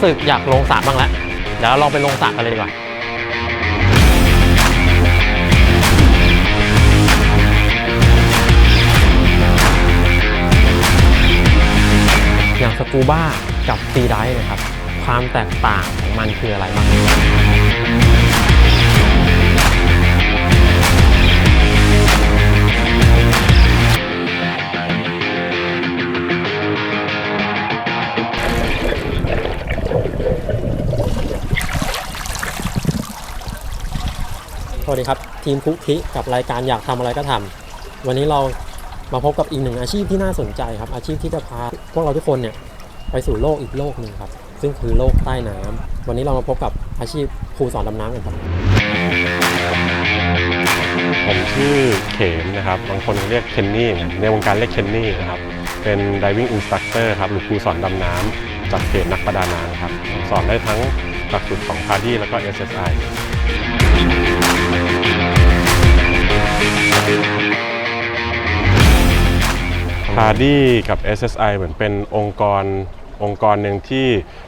รู้สึกอยากลงสระบ้างแล้วเดี๋ยวเราลองไปลงสระกันเลยดีกว่าอย่างสกูบ้ากับฟรีไดฟ์นะครับ ความแตกต่างของมันคืออะไรบ้าง วัสดีครับ ทีมคุกคิกับรายการอยากทำอะไรก็ทำวันนี้เรามาพบกับอีกหนึ่งอาชีพที่น่าสนใจครับ อาชีพที่จะพาพวกเราทุกคนเนี่ยไปสู่โลกอีกโลกหนึ่งครับ ซึ่งคือโลกใต้น้ำวันนี้เรามาพบกับอาชีพครูสอนดำน้ำกันครับผมชื่อเขมนะครับ บางคนเรียกเคนนี่ในวงการเรียกเคนนี่นะครับ เป็น diving instructor ครับหรือครูสอนดำน้ำจากเพจนักประดาน้ำครับสอนได้ทั้งหลักสูตรของพาดี้แล้วก็ SSI พาดีกับ SSI เหมือนเป็นองค์กรองค์กรหนึ่งที่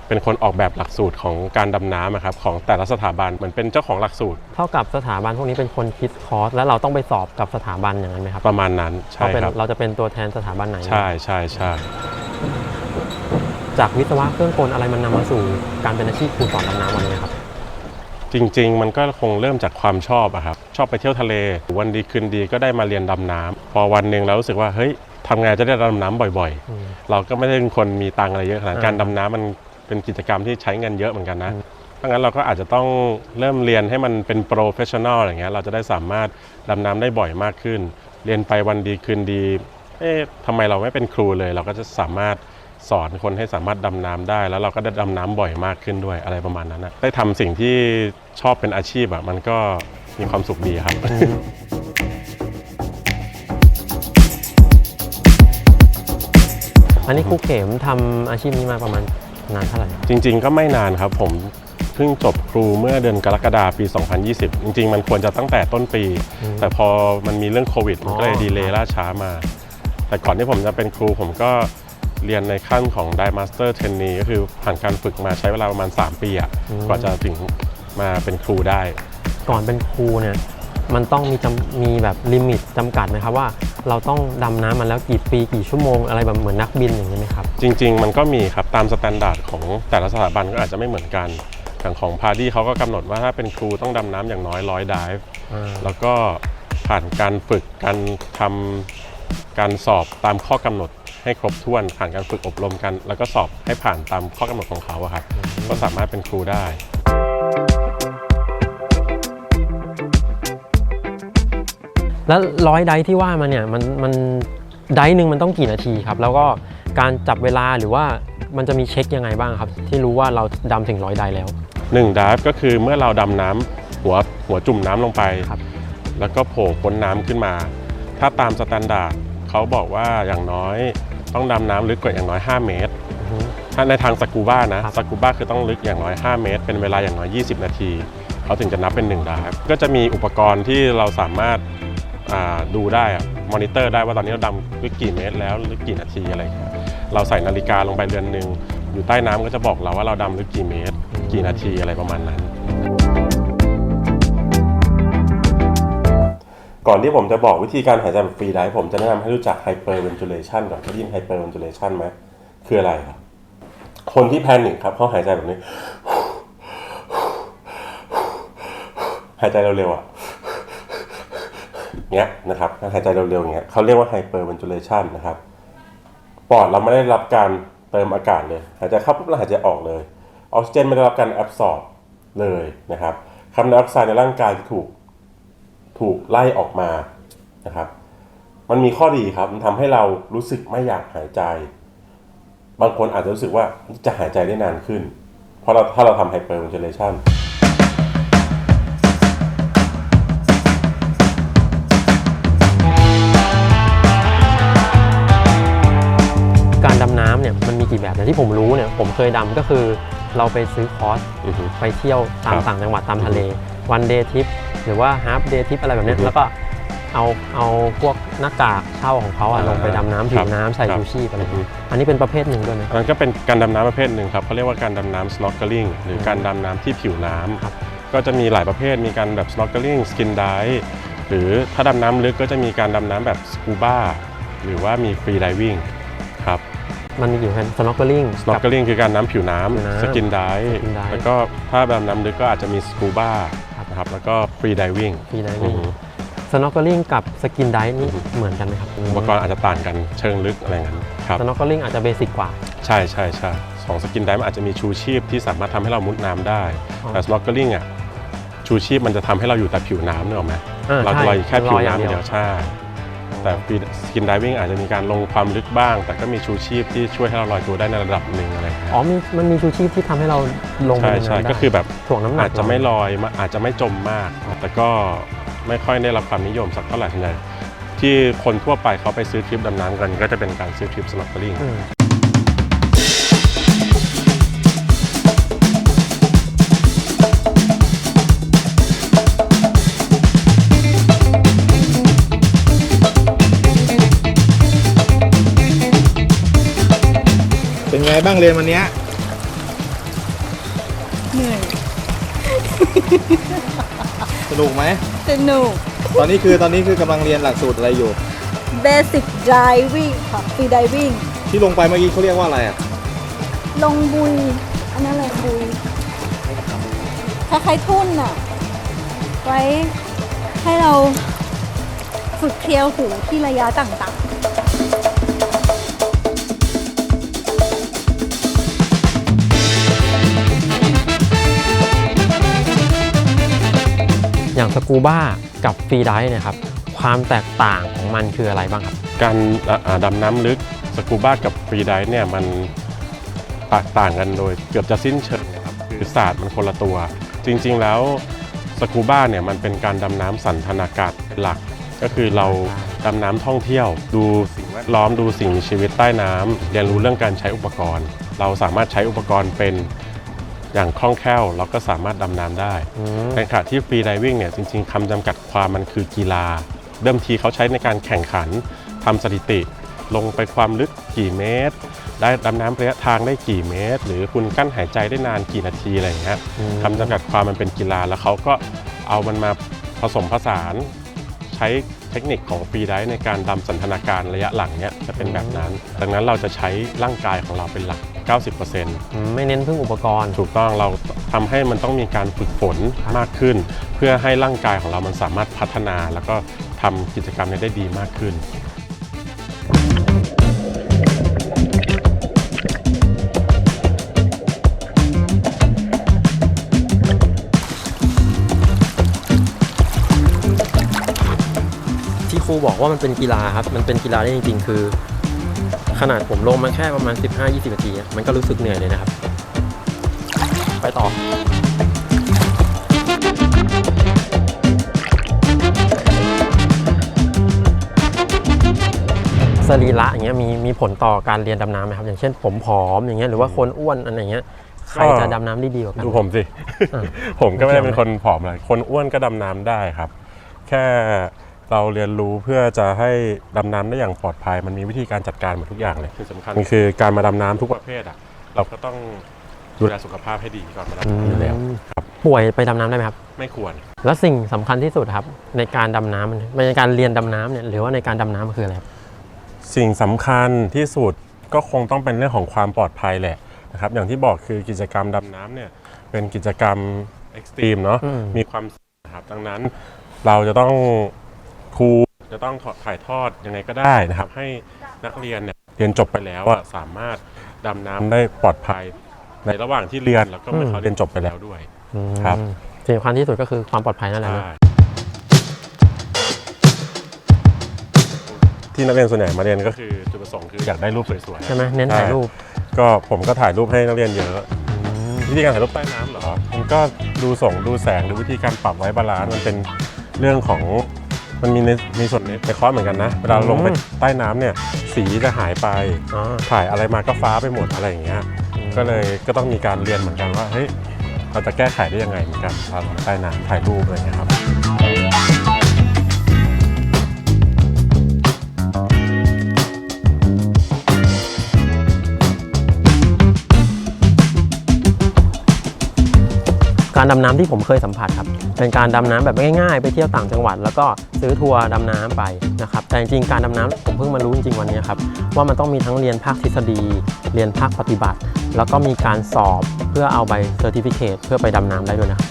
เป็นคนออกแบบหลักสูตรของการดำน้ำอะครับของแต่ละสถาบันเหมือนเป็นเจ้าของหลักสูตร เท่ากับสถาบันพวกนี้เป็นคนคิดคอร์สแล้วเราต้องไปสอบกับสถาบันอย่างนั้นไหมครับประมาณนั้นใช่เราเป็นครับเราจะเป็นตัวแทนสถาบันไหน ใช่ใช่ใช่จากวิศวะเครื่องกลอะไรมันนำมาสู่การเป็นอาชีพครูสอนดำน้ำวันนี้ครับจริง ๆ มันก็คงเริ่มจากความชอบอะครับชอบไปเที่ยวทะเลวันดีคืนดีก็ได้มาเรียนดำน้ำพอวันหนึ่งเรารู้สึกว่าเฮ้ย ทำไงจะได้ดำน้ำบ่อยอืมๆเราก็ไม่ได้เป็นคนมีตังค์อะไรเยอะขนาดนั้นอ่าการดำน้ำมันเป็นกิจกรรมที่ใช้เงินเยอะเหมือนกันนะอืมเพราะงั้นเราก็อาจจะต้องเริ่มเรียนให้มันเป็นโปรเฟชชั่นอลอย่างเงี้ยเราจะได้สามารถดำน้ำได้บ่อยมากขึ้น เรียนไปวันดีคืนดี เอ๊ะทำไมเราไม่เป็นครูเลย เราก็จะสามารถสอนคนให้สามารถดำน้ำได้ แล้วเราก็ได้ดำน้ำบ่อยมากขึ้นด้วยอะไรประมาณนั้นนะได้ทำสิ่งที่ชอบเป็นอาชีพอะมันก็มีความสุขดีครับ อันนี้ครูเข็มทำอาชีพนี้มาประมาณนานเท่าไหร่ จริง ๆ ก็ไม่นานครับผมเพิ่งจบครูเมื่อเดือนกรกฎาคมปี 2020 จริง ๆ มันควรจะตั้งแต่ต้นปีอืมแต่พอมันมีเรื่องโควิดมันก็เลยอ๋อดีเลย์ล่าช้ามา แต่ก่อนที่ผมจะเป็นครูผมก็เรียนในขั้นของ d i Master t r a i n e e ก็คือผ่านการฝึกมาใช้เวลาประมาณ 3 ปีอะกว่าจะถึงมาเป็นครูได้ ก่อนเป็นครูเนี่ยมันต้องมีจำมีแบบลิมิตจำกัดไหมครับว่า เราต้องดำน้ำมาแล้วกี่ปีกี่ชั่วโมงอะไรแบบเหมือนนักบินอย่างนี้ไหมครับ จริง ๆ มันก็มีครับตามสแตนดาร์ดของแต่ละสถาบันก็อาจจะไม่เหมือนกันอย่างของพาดีเขาก็กำหนดว่าถ้าเป็นครูต้องดำน้ำอย่างน้อยร้อยดิฟอ่าแล้วก็ผ่านการฝึกการทำการสอบตามข้อกำหนดให้ครบถ้วนผ่านการฝึกอบรมกัน แล้วก็สอบให้ผ่านตามข้อกำหนดของเขาอะครับก็สามารถเป็นครูได้ แล้วร้อยไดฟ์ที่ว่ามาเนี่ยมันมันไดฟ์หนึ่งมันต้องกี่นาทีครับ แล้วก็การจับเวลาหรือว่ามันจะมีเช็คยังไงบ้างครับ ที่รู้ว่าเราดำถึงร้อยไดฟ์แล้ว 1ดิฟก็คือเมื่อเราดำน้ำหัวหัวจุ่มน้ำลงไปครับ แล้วก็โผล่พ้นน้ำขึ้นมา ถ้าตามสแตนดาร์ดเขาบอกว่าอย่างน้อยต้องดำน้ำลึกกว่าอย่างน้อย 5 เมตรอือฮึถ้าในทางสกูบ้านะครับ สกูบ้าคือต้องลึกอย่างน้อย 5 เมตร เป็นเวลาอย่างน้อย 20 นาที เขาถึงจะนับเป็น1ดาฟก็จะมีอุปกรณ์ที่เราสามารถอ่า ดูได้มอนิเตอร์ได้ว่าตอนนี้เราดำลึกกี่เมตรแล้วลึกกี่นาทีอะไรเงี้ยเราใส่นาฬิกาลงไปเรือนหนึ่งอยู่ใต้น้ำก็จะบอกเราว่าเราดำลึกกี่เมตร กี่นาทีอะไรประมาณนั้น ก่อนที่ผมจะบอกวิธีการหายใจแบบฟรีไดฟ์ผมจะแนะนำให้รู้จักไฮเปอร์เวนจูเลชันก่อนได้ยินไฮเปอร์เวนจูเลชันไหมคืออะไรครับ คนที่แพนิคครับเขาหายใจแบบนี้ หายใจเร็วๆอะ เงี้ยนะครับการหายใจเร็วๆเงี้ยเขาเรียกว่าไฮเปอร์เวนจูเลชันนะครับ ปอดเราไม่ได้รับการเติมอากาศเลย หายใจเข้าปุ๊บเราหายใจออกเลย ออกซิเจนไม่ได้รับการแอบซอร์บเลยนะครับคาร์บอนไดออกไซด์ในร่างกายถูกถูกไล่ออกมานะครับ มันมีข้อดีครับ มันทำให้เรารู้สึกไม่อยากหายใจ บางคนอาจจะรู้สึกว่าจะหายใจได้นานขึ้น เพราะเราถ้าเราทำไฮเปอร์เวน l เลชัน แบบแต่ที่ผมรู้เนี่ยผมเคยดำก็คือ เราไปซื้อคอร์สอือฮึ ไปเที่ยวตามครับต่างจังหวัดตามทะเลวันเดย์ทริปหรือว่าฮา f เดย์ทริปอะไรแบบเนี้ยอือฮึแล้วก็เอาเอาพวกหน้ากากเช่าของเขาอะอ่าลงไปดำน้ำผิครัวบน้ำใส่ครับชูชีพอะไรอย่างนี้อันนี้เป็นประเภทหนึ่งด้วยไหม อันนั้นก็เป็นการดำน้ำประเภทหนึ่งครับเขาเรียกว่าการดำน้ำ snorkeling หรือการดำน้ำที่ผิวน้ำครับก็จะมีหลายประเภทมีการแบบ snorkeling skin dive หรือถ้าดำน้ำลึกก็จะมีการดำน้ำแบบ scuba หรือว่ามี free diving ครับ มันมีอยู่แค่ snorkeling กับ snorkeling คือการน้ำผิวน้ผิวน้ำำ skin dive skin dive แล้วก็ถ้าดำน้ำลึกก็อาจจะมี scuba ครับนะครับแล้วก็ free diving free อื diving อฮึ snorkeling กับ skin dive นี่เหมือนกันไหมครับอุปกรณ์อาจจะต่างกันเชิงลึกอะไรอย่างนั้นครับ snorkeling อาจจะเบสิกกว่า ใช่ใช่ใช่ของสกินไดมันอาจจะมีชูชีพที่สามารถทำให้เรามุดน้ำได้ อ๋อ แต่ snorkeling อะชูชีพมันจะทำให้เราอยู่แต่ผิวน้ำนึกออกไหมอ่าเราจะลอยอยู่แค่ใช่ผิวลอยอย่างน้ำเดียวเดียวใช่ แต่สกินไดวิ่งอาจจะมีการลงความลึกบ้าง แต่ก็มีชูชีพที่ช่วยให้เราลอยตัวได้ในระดับหนึ่งอะไรอย่างเงี้ยอ๋อมีมันมีชูชีพที่ทำให้เราลงไปใช่ในใช่น้ำได้ก็คือแบบถ่วงน้ำหนักอาจจะไม่เราลอยมาอาจจะไม่จมมาก แต่ก็ไม่ค่อยได้รับความนิยมสักเท่าไหร่ส่วนใหญ่ที่คนทั่วไปเขาไปซื้อทริปดำน้ำกัน ก็จะเป็นการซื้อทริป snorkeling อืมเป็นไง บ้างเรียนวันเนี้ยเหนื่อยสนุกไหม สนุก ตอนนี้คือตอนนี้คือกำลังเรียนหลักสูตรอะไรอยู่ Basic Diving ค่ะ Free Diving ที่ลงไปเมื่อกี้เขาเรียกว่าอะไรอะลงบุย อันนั้นอะไรบุยคล้ายๆทุ่นน่ะ ไว้ให้เราฝึกเคลียร์หูที่ระยะต่าง อย่างสกูบ้ากับฟรีไดฟ์เนี่ยครับความแตกต่างของมันคืออะไรบ้างครับ การดำน้ำลึกสกูบ้ากับฟรีไดฟ์เนี่ยมันแตกต่างกันโดยเกือบจะสิ้นเชิงนะครับคือศาสตร์มันคนละตัว จริงๆแล้วสกูบ้าเนี่ยมันเป็นการดำน้ำสันทนาการหลัก ก็คือเราดำน้ำท่องเที่ยว ดูสิ่งแวดล้อมดูสิ่งมีชีวิตใต้น้ำเรียนรู้เรื่องการใช้อุปกรณ์ เราสามารถใช้อุปกรณ์เป็น อย่างคล่องแคล่วเราก็สามารถดำน้ำได้อืมในขณะที่ฟรีไดวิ่งเนี่ยจริง ๆคำจำกัดความมันคือกีฬา เดิมทีเขาใช้ในการแข่งขันทำสถิติ ลงไปความลึกกี่เมตร ได้ดำน้ำระยะทางได้กี่เมตร หรือคุณกั้นหายใจได้นานกี่นาทีอะไรอย่างเงี้ยอืมคำจำกัดความมันเป็นกีฬาแล้วเขาก็เอามันมาผสมผสานใช้เทคนิคของฟรีไดฟ์ในการดำสันทนาการระยะหลังเนี่ยจะเป็นแบบนั้น ดังนั้นเราจะใช้ร่างกายของเราเป็นหลัก 90%อืมไม่เน้นพึ่งอุปกรณ์ ถูกต้องเราทำให้มันต้องมีการฝึกฝนมากขึ้น เพื่อให้ร่างกายของเรามันสามารถพัฒนา แล้วก็ทำกิจกรรมนี้ได้ดีมากขึ้นที่ครูบอกว่ามันเป็นกีฬาครับ มันเป็นกีฬาได้จริง ๆ คือ ขนาดผมลงมาแค่ประมาณ 15-20 นาทีอะมันก็รู้สึกเหนื่อยเลยนะครับ ไปต่อสรีระอย่างเงี้ยมีมีผลต่อการเรียนดำน้ำไหมครับ อย่างเช่นผมผอมอย่างเงี้ยหรือว่าคนอ้วนอะไรอย่างเงี้ยใครจะดำน้ำได้ดีกว่ากันดูผมสิอะผมก็ไม่ได้เป็นคนผอมเลยคนอ้วนก็ดำน้ำได้ครับ แค่ เราเรียนรู้เพื่อจะให้ดำน้ำได้อย่างปลอดภัย มันมีวิธีการจัดการหมดทุกอย่างเลยที่สำคัญคือการมาดำน้ำทุกประเภทอะ เราก็ต้องดูแลสุขภาพให้ดีก่อนมาดำน้ำอยู่แล้วครับป่วยไปดำน้ำได้ไหมครับ ไม่ควร แล้วสิ่งสำคัญที่สุดครับ ในการดำน้ำมันในการเรียนดำน้ำเนี่ยหรือว่าในการดำน้ำมันคืออะไรครับ สิ่งสำคัญที่สุดก็คงต้องเป็นเรื่องของความปลอดภัยแหละนะครับอย่างที่บอกคือกิจกรรมดำน้ำเนี่ยเป็นกิจกรรมเอ็กซ์ตรีมเนาะอืม มีความเสี่ยงนะครับดังนั้นเราจะต้อง ครูจะต้องถอดถ่ายทอดยังไงก็ได้นะครับ ให้นักเรียนเนี่ยเรียนจบไปแล้วอะสามารถดำน้ำได้ปลอดภัยในระหว่างที่เรียนแล้วก็เมื่อเขาเรียนจบไปแล้วด้วย ครับอืมสิ่งสำคัญที่สุดก็คือความปลอดภัยนั่นแหละใช่นะที่นักเรียนส่วนใหญ่มาเรียนก็คือจุดประสงค์คืออยากได้รูปสวยๆ ใช่ไหมเน้นถ่ายรูป ก็ผมก็ถ่ายรูปให้นักเรียนเยอะอืมวิธีการถ่ายรูปใต้น้ำเหรอ มันก็ดูส่งดูแสงดูวิธีการปรับไว้บาลานซ์มันเป็นเรื่องของ มันมีในในส่วนในคอสเหมือนกันนะ เวลาลงไปใต้น้ำเนี่ยสีจะหายไปถ่ายอะไรมาก็ฟ้าไปหมดอะไรอย่างเงี้ยก็เลยก็ต้องมีการเรียนเหมือนกันว่าเฮ้ยเราจะแก้ไขได้ยังไงเหมือนกันเราลงใต้น้ำถ่ายรูปอะไรอย่างเงี้ยครับการดำน้ำที่ผมเคยสัมผัสครับ เป็นการดำน้ำแบบง่ายๆ ไปเที่ยวต่างจังหวัด แล้วก็ซื้อทัวร์ดำน้ำไปนะครับแต่จริงๆการดำน้ำผมเพิ่งมารู้จริงๆวันนี้ครับว่ามันต้องมีทั้งเรียนภาคทฤษฎี เรียนภาคปฏิบัติ แล้วก็มีการสอบเพื่อเอาใบเซอร์ติฟิเคตเพื่อไปดำน้ำได้ด้วยนะครับ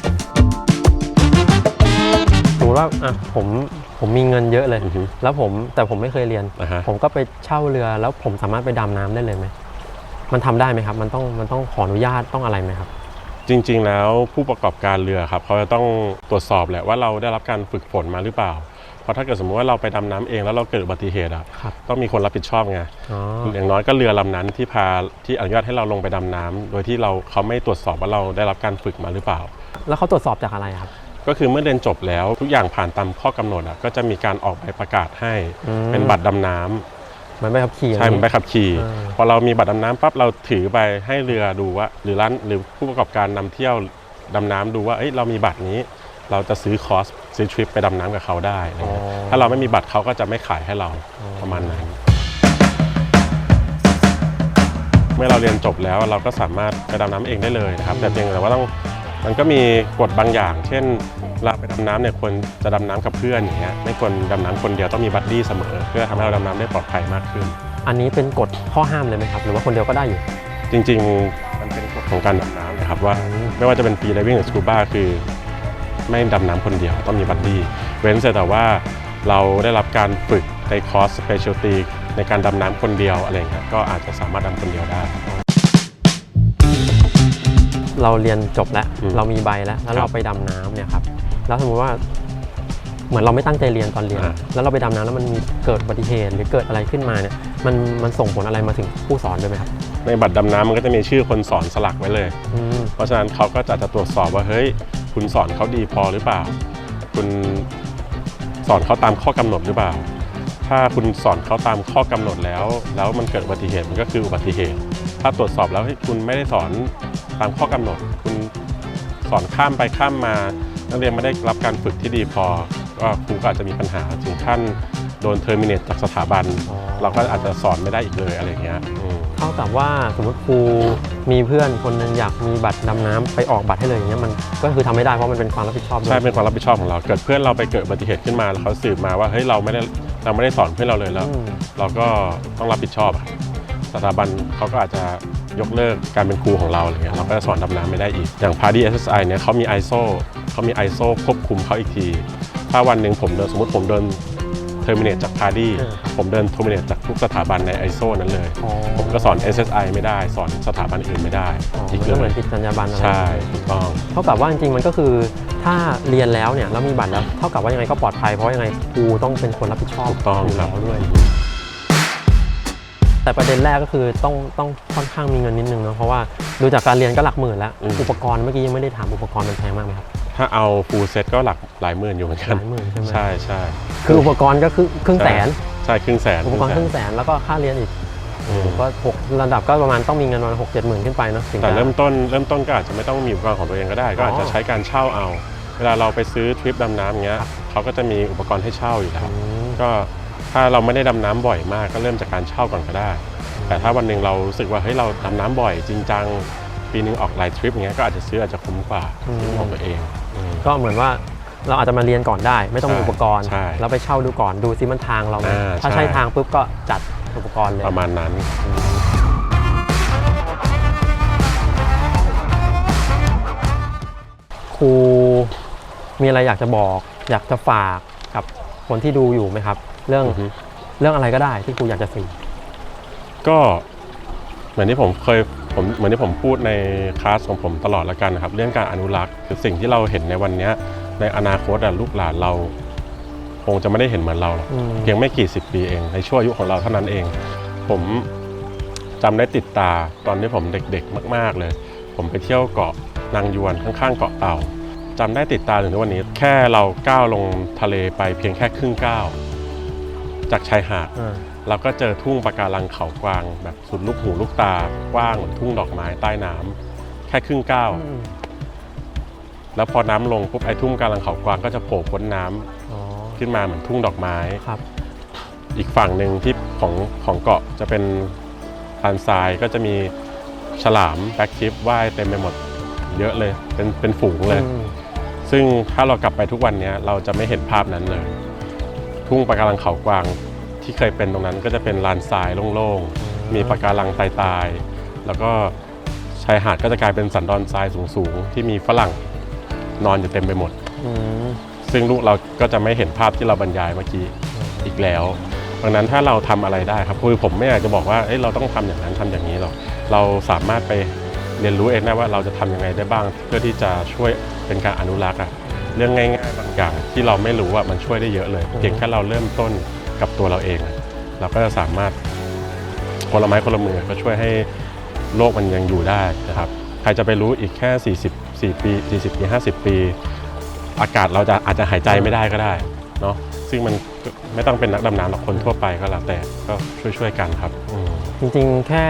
สมมติว่าอะผมผมมีเงินเยอะเลยอือฮึแล้วผมแต่ผมไม่เคยเรียน อ่าฮะ ผมก็ไปเช่าเรือแล้วผมสามารถไปดำน้ำได้เลยไหมมันทำได้ไหมครับ มันต้องมันต้องขออนุญาตต้องอะไรไหมครับ จริง ๆ แล้วผู้ประกอบการเรือครับเขาจะต้องตรวจสอบแหละว่าเราได้รับการฝึกฝนมาหรือเปล่า เพราะถ้าเกิดสมมติว่าเราไปดำน้ำเองแล้วเราเกิดอุบัติเหตุอะครับต้องมีคนรับผิดชอบไงอ๋ออย่างน้อยก็เรือลำนั้นที่พาที่อนุญาตให้เราลงไปดำน้ำโดยที่เราเขาไม่ตรวจสอบว่าเราได้รับการฝึกมาหรือเปล่า แล้วเขาตรวจสอบจากอะไรครับ ก็คือเมื่อเรียนจบแล้วทุกอย่างผ่านตามข้อกำหนดอะก็จะมีการออกใบประกาศให้อืมเป็นบัตรดำน้ำ เหมือนใบขับขี่ใช่เหมือนใบขับขี่อ่าพอเรามีบัตรดำน้ำปั๊บเราถือไปให้เรือดูว่า หรือร้านหรือผู้ประกอบการนำเที่ยวดำน้ำดูว่าเอ้ยเรามีบัตรนี้ เราจะซื้อคอร์สซื้อทริปไปดำน้ำกับเขาได้อะไรเงี้ยถ้าเราไม่มีบัตรเขาก็จะไม่ขายให้เราประมาณนั้น เมื่อเราเรียนจบแล้วเราก็สามารถไปดำน้ำเองได้เลยนะครับแต่เพียงแต่ว่าต้องมันก็มีกฎบางอย่าง เช่น เวลาไปดำน้ำเนี่ยควรจะดำน้ำกับเพื่อนอย่างเงี้ยไม่ควรดำน้ำคนเดียวต้องมีบัดดี้เสมอ เพื่อทำให้เราดำน้ำได้ปลอดภัยมากขึ้น อันนี้เป็นกฎข้อห้ามเลยไหมครับ หรือว่าคนเดียวก็ได้อยู่ จริงๆมันเป็นกฎของการดำน้ำนะครับว่าอืมไม่ว่าจะเป็นฟรีไดวิ่งหรือสกูบ้าคือ ไม่ดำน้ำคนเดียวต้องมีบัดดี้เว้นแต่ว่าเราได้รับการฝึกในคอร์สสเปเชียลตีในการดำน้ำคนเดียวอะไรเงี้ยก็อาจจะสามารถดำคนเดียวได้ เราเรียนจบแล้ว อืมเรามีใบแล้ว แล้วครับเราไปดำน้ำเนี่ยครับ แล้วสมมติว่าเหมือนเราไม่ตั้งใจเรียนตอนเรียน อ่า แล้วเราไปดำน้ำแล้วมันมีเกิดอุบัติเหตุหรือเกิดอะไรขึ้นมาเนี่ยมันมันส่งผลอะไรมาถึงผู้สอนด้วยไหมครับในบัตรดำน้ำมันก็จะมีชื่อคนสอนสลักไว้เลย อืมเพราะฉะนั้นเขาก็จะจะตรวจสอบว่าเฮ้ยคุณสอนเขาดีพอหรือเปล่า คุณสอนเขาตามข้อกำหนดหรือเปล่า ถ้าคุณสอนเขาตามข้อกำหนดแล้ว แล้วมันเกิดอุบัติเหตุมันก็คืออุบัติเหตุ ถ้าตรวจสอบแล้วเฮ้ยคุณไม่ได้สอนตามข้อกำหนด คุณสอนข้ามไปข้ามมา นักเรียนไม่ได้รับการฝึกที่ดีพอก็ครูก็อาจจะมีปัญหาถึงขั้นโดนเทอร์มินเนตจากสถาบันอ๋อเราก็อาจจะสอนไม่ได้อีกเลยอะไรอย่างเงี้ยอืม เท่ากับว่าสมมติครูมีเพื่อนคนหนึงอยากมีบัตรดำน้ำไปออกบัตรให้เลยอย่างเงี้ยมันก็คือทำไม่ได้เพราะมันเป็นความรับผิดชอบด้วยใช่เป็นความรับผิดชอบของเรา เกิดเพื่อนเราไปเกิดอุบัติเหตุขึ้นมาแล้วเขาสืบมาว่าเฮ้ยเราไม่ได้เราไม่ได้สอนเพื่อนเราเลยแล้ว อืมเราก็ต้องรับผิดชอบอะสถาบันเขาก็อาจจะยกเลิกการเป็นครูของเราอะไรเงี้ยเราก็จะสอนดำน้ำไม่ได้อีก อย่าง p a r t y SSI เนี่ยเขามี ISO เขามี ISO ควบคุมเขาอีกที ถ้าวันหนึ่งผมเดินสมมติผมเดินเทอร์มินเนตจากพาร์ดี้ผมเดินเทอร์มินเนตจากทุกสถาบันใน ISO นั้นเลยอ๋อผมก็สอน SSI ไม่ได้ สอนสถาบันอื่นไม่ได้อ๋ออีกมันเลก็เหมืยอนผิดจรรยาบรรณอะไรใช่ถูกต้องเท่ากับว่าจริงๆมันก็คือถ้าเรียนแล้วเนี่ยแล้วมีบัตรแล้วเท่ากับว่ายังไงก็ปลอดภัยเพราะยังไงครูต้องเป็นคนรับผิดชอบถูกต้องยู่ครับแล้วด้วยแต่ประเด็นแรกก็คือต้องต้องค่อนข้างมีเงินนิดนึงเนาะเพราะว่าดูจากการเรียนก็หลักหมื่นแล้วอืมอุปกรณ์เมื่อกี้ยังไม่ได้ถามอุปกรณ์มันแพงมากไหมครับ ถ้าเอาฟูลเซ็ตก็หลักหลายหมื่นอยู่เหมือนหกันลายหมื่นใช่ไหม ใช่ใช่คืออุปกรณ์ก็คือครึ่งแสน ใช่ครึ่งแสนอุปกรณ์ครึ่งแสนแล้วก็ค่าเรียนอีกอืมก็หกระดับก็ประมาณต้องมีเงินประมาณหกเจ็ดหมื่นขึ้นไปเนาะถึงแต่จะ เริ่มต้นเริ่มต้นก็อาจจะไม่ต้องมีอุปกรณ์ของตัวเองก็ได้ ก็อาจจะใช้การเช่าเอา เวลาเราไปซื้อทริปดำน้ำอย่างเงี้ยเขาก็จะมีอุปกรณ์ให้เช่าอยู่แล้ว อืม ก็ถ้าเราไม่ได้ดำน้ำบ่อยมากก็เริ่มจากการเช่าก่อนก็ได้ แต่ถ้าวันหนึ่งเรารู้สึกว่าเฮ้ยเราดำน้ำบ่อยจริงจังปีนึงออกหลายทริปอย่างเงี้ยก็อาจจะซื้ออาจจะคุ้มกว่าทริปของตัวเองอืม ก็เหมือนว่าเราอาจจะมาเรียนก่อนได้ ไม่ต้องมีใช่อุปกรณ์ ใช่แล้วไปเช่าดูก่อนดูซิมันทางเราไหมอ่าถ้าใช่ ใช่ทางปุ๊บก็จัดอุปกรณ์เลย ประมาณนั้น ครูมีอะไรอยากจะบอก อยากจะฝากกับคนที่ดูอยู่ไหมครับ เรื่องอือฮึ เรื่องอะไรก็ได้ที่ครูอยากจะสื่อก็เหมือนที่ผมเคย ผมเหมือนที่ผมพูดในคลาสของผมตลอดแล้วกันนะครับ เรื่องการอนุรักษ์คือสิ่งที่เราเห็นในวันเนี้ยในอนาคตอะลูกหลานเราคงจะไม่ได้เห็นเหมือนเราหรอกอืมเพียงไม่กี่สิบปีเอง ในช่วงอายุของเราเท่านั้นเอง ผมจำได้ติดตาตอนที่ผมเด็กๆ มาก ๆเลย ผมไปเที่ยวเกาะนางยวนข้างๆ เกาะเต่าจำได้ติดตาถึงทุกวันนี้ แค่เราก้าวลงทะเลไปเพียงแค่ครึ่งก้าวจากชายหาดอ่า เราก็เจอทุ่งปะการังเขากวาง แบบสุดลูกหูลูกตากว้างเหมือนทุ่งดอกไม้ใต้น้ำแค่ครึ่งก้าวอืมแล้วพอน้ำลงปุ๊บไอ้ทุ่งปะการังเขากวางก็จะโผล่พ้นน้ำอ๋อขึ้นมาเหมือนทุ่งดอกไม้ครับ อีกฝั่งหนึ่งที่ของของเกาะจะเป็นลานทรายก็จะมีฉลามแบ็คทิปว่ายเต็มไปหมดเยอะเลยเป็นเป็นฝูงเลยอืมซึ่งถ้าเรากลับไปทุกวันเนี้ยเราจะไม่เห็นภาพนั้นเลย ทุ่งปะการังเขากวาง ที่เคยเป็นตรงนั้นก็จะเป็นลานทรายโล่งๆ มีปะการังตายๆ แล้วก็ชายหาดก็จะกลายเป็นสันดอนทรายสูงๆ ที่มีฝรั่งนอนอยู่เต็มไปหมดอืมซึ่งลูกเราก็จะไม่เห็นภาพที่เราบรรยายเมื่อกี้อีกแล้วดังนั้นถ้าเราทำอะไรได้ครับคือผมไม่อยากจะบอกว่าเอ้ยเราต้องทำอย่างนั้นทำอย่างนี้หรอก เราสามารถไปเรียนรู้เองได้ว่าเราจะทำยังไงได้บ้าง เพื่อที่จะช่วยเป็นการอนุรักษ์อะเรื่องง่ายๆบางอย่างที่เราไม่รู้ว่ามันช่วยได้เยอะเลย เพียงแค่เราเริ่มต้น กับตัวเราเองอะเราก็จะสามารถคนละไม้คนละมือก็ช่วยให้โลกมันยังอยู่ได้นะครับ ใครจะไปรู้อีกแค่ 44 ปี 40 ปี 50 ปี อากาศเราจะอาจจะหายใจไม่ได้ก็ได้เนาะซึ่งมันก็ไม่ต้องเป็นนักดำน้ำหรอกคนทั่วไปก็แล้วแต่ก็ช่วยๆกันครับอืมจริงๆแค่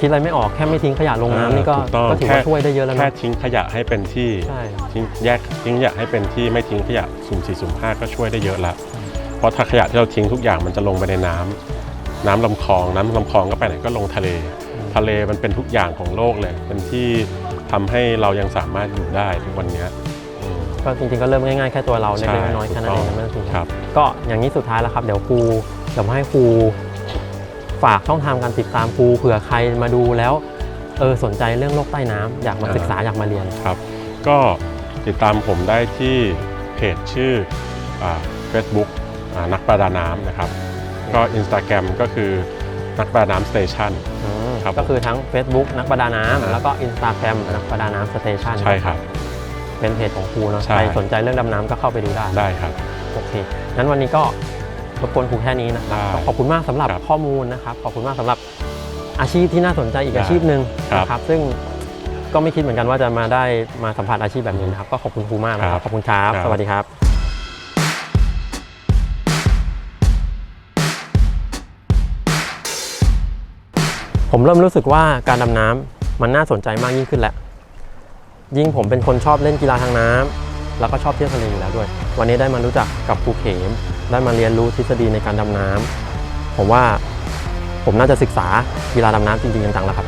คิดอะไรไม่ออกแค่ไม่ทิ้งขยะลงน้ำนี่ก็ถูกต้องก็ถือว่าช่วยได้เยอะแล้วแค่นะทิ้งขยะให้เป็นที่ใช่ทิ้งแยกทิ้งขยะให้เป็นที่ไม่ทิ้งขยะสุ่มสี่สุ่มห้าก็ช่วยได้เยอะละ เพราะถ้าขยะที่เราทิ้งทุกอย่างมันจะลงไปในน้ำน้ำลำคลองน้ำลำคลองก็ไปไหนก็ลงทะเล ทะเลมันเป็นทุกอย่างของโลกเลยเป็นที่ทำให้เรายังสามารถอยู่ได้ทุกวันเนี้ยอืมก็จริงๆก็เริ่มง่ายๆแค่ตัวเราใช่เล็กๆน้อยๆแค่นั้นเองนะไม่ต้องถึงครับก็อย่างนี้สุดท้ายแล้วครับเดี๋ยวครูเดี๋ยวมาให้ครูฝากช่องทางการติดตามครูเผื่อใครมาดูแล้วเออสนใจเรื่องโลกใต้น้ำอยากมาศึกษาอยากมาเรียนครับ ก็ติดตามผมได้ที่เพจชื่อเฟซบุ๊ก นักประดาน้ำนะครับ ก็ Instagram ก็คือนักประดาน้ำสเตชันอืมครับก็คือทั้ง Facebook นักประดาน้อ่าำแล้วก็ Instagram นักประดาน้ำสเตชันใช่ครับ เป็นเพจของครูเนาะใช่ใครสนใจเรื่องดำน้ำก็เข้าไปดูได้ได้ครับโอเคงั้นวันนี้ก็รบกวนครูแค่นี้นะครับได้ก็ขอบคุณมากสำหรับครับข้อมูลนะครับ ขอบคุณมากสำหรับอาชีพที่น่าสนใจอีกได้อาชีพหนึ่งครับนะครับซึ่งก็ไม่คิดเหมือนกันว่าจะมาได้มาสัมผัสอาชีพแบบนี้นะครับ ก็ขอบคุณครูมากนะครับขอบคุณครับ สวัสดีครับ ผมเริ่มรู้สึกว่าการดำน้ำมันน่าสนใจมากยิ่งขึ้นแล้วยิ่งผมเป็นคนชอบเล่นกีฬาทางน้ำแล้วก็ชอบเที่ยวทะเลอยู่แล้วด้วย วันนี้ได้มารู้จักกับครูเขม ได้มาเรียนรู้ทฤษฎีในการดำน้ำผมว่าผมน่าจะศึกษากีฬาดำน้ำจริงๆจังๆแล้วครับ